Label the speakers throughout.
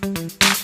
Speaker 1: Thank you.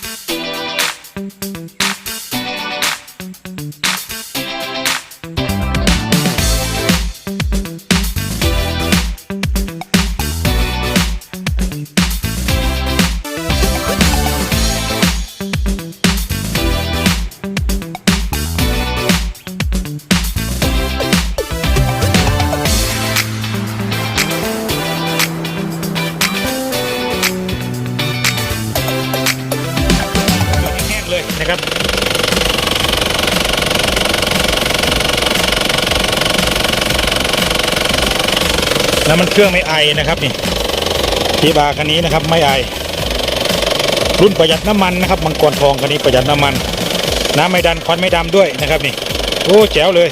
Speaker 1: น้ำมันเครื่องไม่ไอนะครับนี่ทีบาร์คันนี้นะครับไม่ไอ รุ่นประหยัดน้ำมันนะครับมังกรทองคันนี้ประหยัดน้ำมัน น้ำไม่ดันควันไม่ดำด้วยนะครับนี่โอ้แจ๋วเลย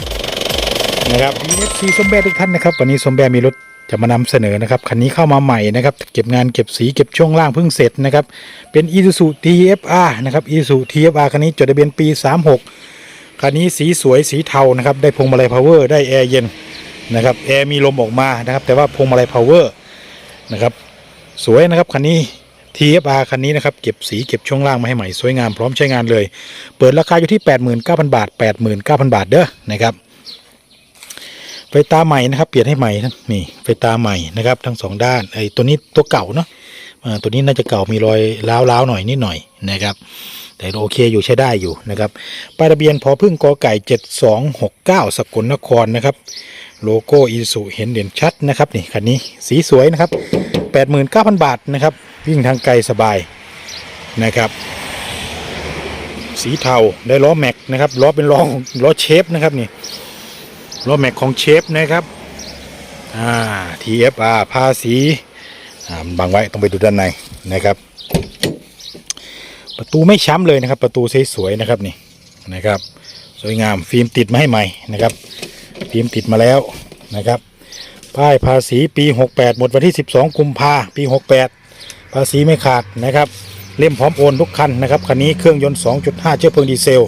Speaker 1: นะครับซีสมแบทุกท่านนะครับวันนี้สมแบมีรถจะมานำเสนอนะครับคันนี้เข้ามาใหม่นะครับเก็บงานเก็บสีเก็บช่วงล่างเพิ่งเสร็จนะครับเป็น Isuzu TFR นะครับ Isuzu TFR คันนี้จดทะเบียนปี 36คันนี้สีสวยสีเทานะครับได้พวงมาลัยพาวเวอร์ได้แอร์เย็น นะครับแอร์มีลมออกมานะครับ แต่ว่าพวงมาลัยพาวเวอร์นะครับ สวยนะครับคันนี้ TFR คันนี้นะครับเก็บสีเก็บช่วงล่างมาให้ใหม่สวยงามพร้อมใช้งานเลย เปิดราคาอยู่ที่ 89,000 บาท 89,000 บาทเด้อนะครับไฟตาใหม่นะครับ เปลี่ยนให้ใหม่นะนี่ไฟตาใหม่นะครับ ทั้งสองด้านไอ้ตัวนี้ตัวเก่าเนาะตัวนี้น่าจะเก่ามีรอยล้าวๆหน่อยนิดหน่อยนะครับ แต่โอเคอยู่ใช้ได้อยู่นะครับป้ายทะเบียนพอพึ่งกอไก่ 7269 สกลนครนะครับ โลโก้อีสุเห็นเด่นชัดนะครับนี่คันนี้สีสวยนะครับ 89,000 บาทนะครับ วิ่งทางไกลสบายนะครับ สีเทาได้ล้อแม็กนะครับล้อเป็นล้อล้อเชฟนะครับนี่ล้อแม็กของเชฟนะครับอ่า TFR ภาษีอ่าบังไว้ต้องไปดูด้านในนะครับ ตูไม่ช้ำเลยนะครับ ประตูสวยๆนะครับนี่นะครับ สวยงามฟิล์มติดมาให้ใหม่นะครับ ฟิล์มติดมาแล้วนะครับป้ายภาษีปี 68 หมดวันที่ 12 กุมภาปี 68 ภาษีไม่ขาดนะครับ เล่มพร้อมโอนทุกคันนะครับคันนี้เครื่องยนต์ 2.5 เชื้อเพลิงดีเซล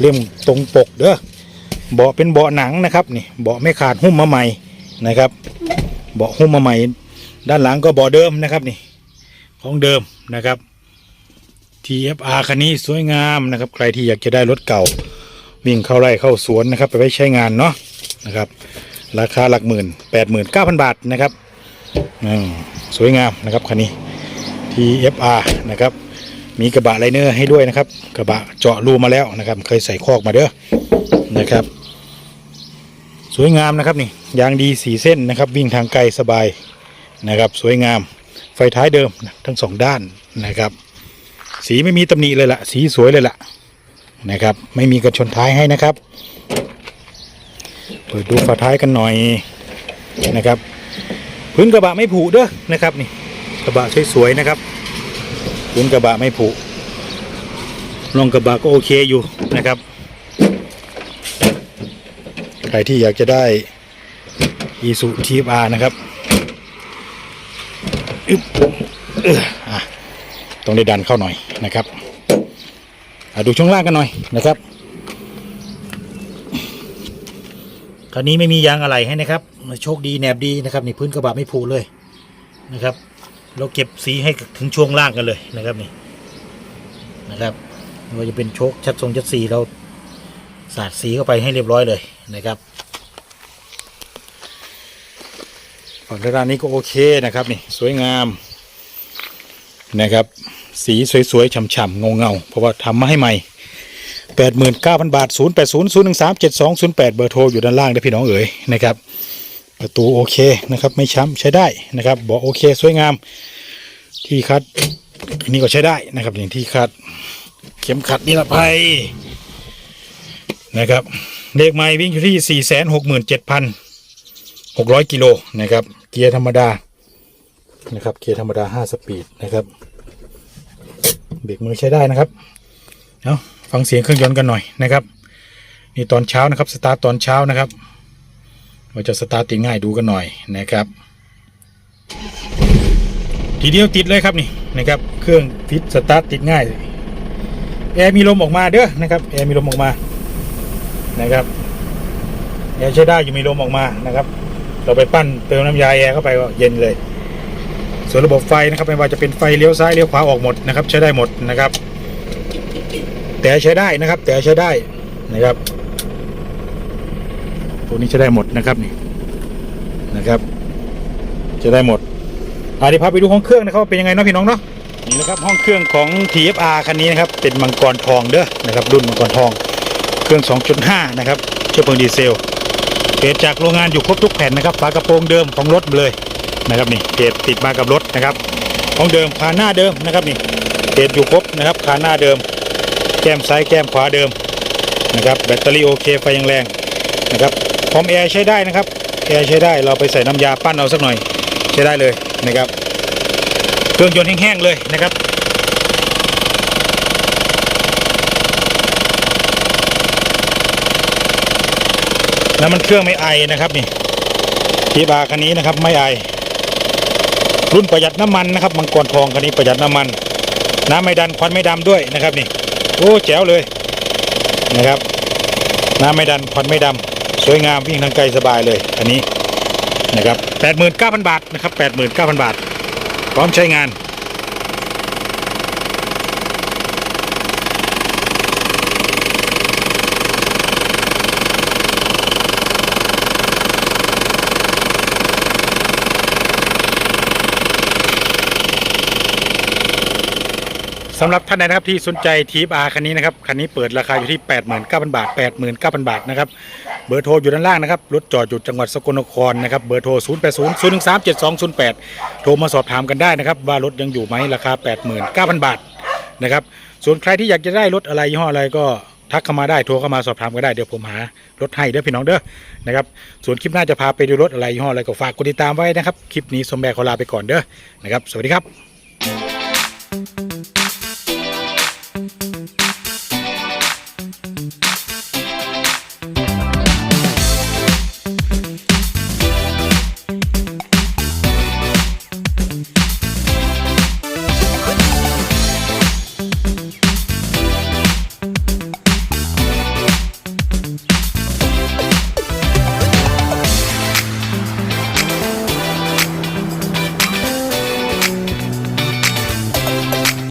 Speaker 1: เล่มตรงปกเด้อเบาะเป็นเบาะหนังนะครับนี่เบาะไม่ขาดหุ้มมาใหม่นะครับเบาะหุ้มมาใหม่ ด้านหลังก็เบาะเดิมนะครับนี่ของเดิมนะครับ TFR คันนี้สวยงามนะครับ ใครที่อยากจะได้รถเก่า วิ่งเข้าไร่เข้าสวนนะครับ ไปไว้ใช้งานเนาะนะครับ ราคาหลักหมื่นแปดหมื่นเก้าพันบาทนะครับสวยงามนะครับคันนี้ TFR นะครับ มีกระบะไลเนอร์ให้ด้วยนะครับ กระบะเจาะรูมาแล้วนะครับ เคยใส่คอกมาเด้อนะครับ สวยงามนะครับนี่ยางดีสีเส้นนะครับ วิ่งทางไกลสบายนะครับ สวยงามไฟท้ายเดิมทั้งสองด้านนะครับ สีไม่มีตำหนิเลยละ่ะ สีสวยเลยละ่ะนะครับ ไม่มีกระชนท้ายให้นะครับ เปิดดูฝาท้ายกันหน่อยนะครับ พื้นกระบะไม่ผุเด้อนะครับนี่กระบะสวยๆนะครับพื้นกระบะไม่ผุรองกระบะก็โอเคอยู่นะครับ ใครที่อยากจะได้อีสุทีฟอาร์นะครับอึ๊บเอออะ ต้องได้ดันเข้าหน่อยนะครับดูช่วงล่างกันหน่อยนะครับคราวนี้ไม่มียางอะไรให้นะครับโชคดีแหนบดีนะครับนี่พื้นกระบะไม่ผุเลยนะครับ เราเก็บสีให้ถึงช่วงล่างกันเลยนะครับนี่นะครับไม่ว่าจะเป็นโชคชัดทรงชัดสีเราสาดสีเข้าไปให้เรียบร้อยเลยนะครับฝั่งด้านนี้ก็โอเคนะครับนี่สวยงาม นะครับ สีสวยๆฉ่ำๆเงาๆเพราะว่าทำมาให้ใหม่ 89,000 บาท 0800137208 เบอร์โทรอยู่ด้านล่างนะพี่น้องเอ๋ยนะครับ ประตูโอเคนะครับ ไม่ช้ำใช้ได้นะครับเบอกโอเคสวยงาม ที่คัดนนี้ก็ใช้ได้นะครับอย่างที่คัดเข็มขัดนิรภัยนะครับเลขไม้วิ่งอยู่ที่ 4 6 7 0 6 0 0กิโลนะครับ เกียร์ธรรมดา นะครับ เกียร์ธรรมดา 5 สปีดนะครับ เบรกมือใช้ได้นะครับเอาฟังเสียงเครื่องยนต์กันหน่อยนะครับ นี่ตอนเช้านะครับสตาร์ตตอนเช้านะครับเราจะสตาร์ทติดง่ายดูกันหน่อยนะครับ ทีเดียวติดเลยครับนี่นะครับ เครื่องฟิตสตาร์ทติดง่ายแอร์มีลมออกมาเด้อนะครับแอร์มีลมออกมานะครับแอร์ใช้ได้อยู่มีลมออกมานะครับ เราไปปั้นเติมน้ำยาแอร์เข้าไปก็เย็นเลย ส่วนระบบไฟนะครับไม่ว่าจะเป็นไฟเลี้ยวซ้ายเลี้ยวขวาออกหมดนะครับ ใช้ได้หมดนะครับ แต่ใช้ได้นะครับ แต่ใช้ได้นะครับตัวนี้ใช้ได้หมดนะครับนี่นะครับใช้ได้หมดอาเดี๋ยวพาไปดูห้องเครื่องนะครับเป็นยังไงเนาะพี่น้องเนาะนี่นะครับห้องเครื่องของ TFR คันนี้นะครับเป็นมังกรทองเด้อนะครับรุ่นมังกรทอง เครื่อง 2.5 นะครับเชื้อเพลิงดีเซลเพจจากโรงงานอยู่ครบทุกแผ่นนะครับฝากระโปรงเดิมของรถเลย นะครับนี่เพจติดมากับรถนะครับ ของเดิมคานหน้าเดิมนะครับนี่เพจอยู่ครบนะครับคานหน้าเดิม แก้มซ้ายแก้มขวาเดิมนะครับแบตเตอรี่โอเคไฟยังแรงนะครับพร้อมแอร์ใช้ได้นะครับแอร์ใช้ได้เราไปใส่น้ำยาปั้นเอาสักหน่อยใช้ได้เลยนะครับเครื่องยนต์แห้งๆเลยนะครับน้ำมันเครื่องไม่ไอนะครับนี่ทีบาคันนี้นะครับไม่ไอ รุ่นประหยัดน้ำมันนะครับมังกรทองคันนี้ประหยัดน้ำมัน น้ำไม่ดันควันไม่ดำด้วยนะครับนี่โอ้แจ๋วเลยนะครับ น้ำไม่ดันควันไม่ดำสวยงามวิ่งทางไกลสบายเลยอันนี้นะครับแปดหมื่นเก้าพันบาทนะครับแปดหมื่นเก้าพันบาท พร้อมใช้งาน สำหรับท่านใดนะครับที่สนใจทีฟอาร์คันนี้นะครับคันนี้เปิดราคาอยู่ที่ 89,000 บาท 89,000 บาทนะครับเบอร์โทรอยู่ด้านล่างนะครับรถจอดอยู่จังหวัดสกลนครนะครับเบอร์โทร 0 8 0 0 1 3 7 2 0 8 โทรมาสอบถามกันได้นะครับว่ารถยังอยู่ไหมราคา 89,000 บาทนะครับส่วนใครที่อยากจะได้รถอะไรยี่ห้ออะไรก็ทักเข้ามาได้โทรเข้ามาสอบถามก็ได้เดี๋ยวผมหารถให้เด้อพี่น้องเด้อนะครับส่วนคลิปหน้าจะพาไปดูรถอะไรยี่ห้ออะไรก็ฝากกดติดตามไว้นะครับคลิปนี้สมแบกขอลาไปก่อนเด้อนะครับสวัสดีครับ Thank you.